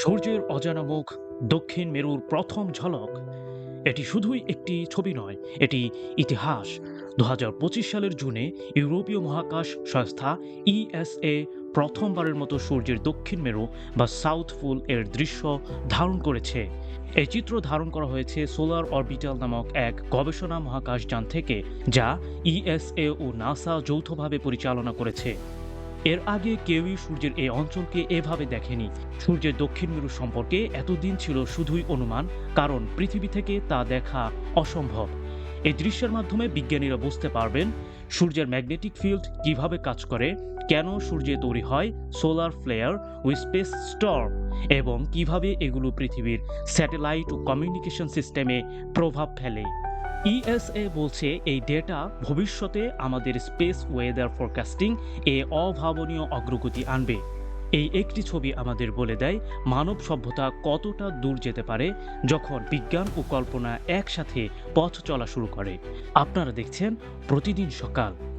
সূর্যের অজানা মুখ, দক্ষিণ মেরুর প্রথম ঝলক। এটি শুধুই একটি ছবি নয়, এটি ইতিহাস। দু হাজার পঁচিশ সালের জুনে ইউরোপীয় মহাকাশ সংস্থা ইএসএ প্রথমবারের মতো সূর্যের দক্ষিণ মেরু বা সাউথ ফুল এর দৃশ্য ধারণ করেছে। এই চিত্র ধারণ করা হয়েছে সোলার অরবিটাল নামক এক গবেষণা মহাকাশযান থেকে, যা ইএসএ ও নাসা যৌথভাবে পরিচালনা করেছে। এর আগে কেউই সূর্যের এই অঞ্চলকে এভাবে দেখেনি। সূর্যের দক্ষিণ মেরু সম্পর্কে এতদিন ছিল শুধুই অনুমান, কারণ পৃথিবী থেকে তা দেখা অসম্ভব। এই দৃশ্যের মাধ্যমে বিজ্ঞানীরা বুঝতে পারবেন সূর্যের ম্যাগনেটিক ফিল্ড কীভাবে কাজ করে, কেন সূর্যে তৈরি হয়, সোলার ফ্লেয়ার ও স্পেস স্টর্ম, এবং কীভাবে এগুলো পৃথিবীর স্যাটেলাইট ও কমিউনিকেশন সিস্টেমে প্রভাব ফেলে। ইএসএ বলছে, এই ডেটা ভবিষ্যতে আমাদের স্পেস ওয়েদার ফরকাস্টিং এ অভাবনীয় অগ্রগতি আনবে। এই একটি ছবি আমাদের বলে দেয় মানব সভ্যতা কতটা দূর যেতে পারে যখন বিজ্ঞান ও কল্পনা একসাথে পথ চলা শুরু করে। আপনারা দেখছেন প্রতিদিন সকাল।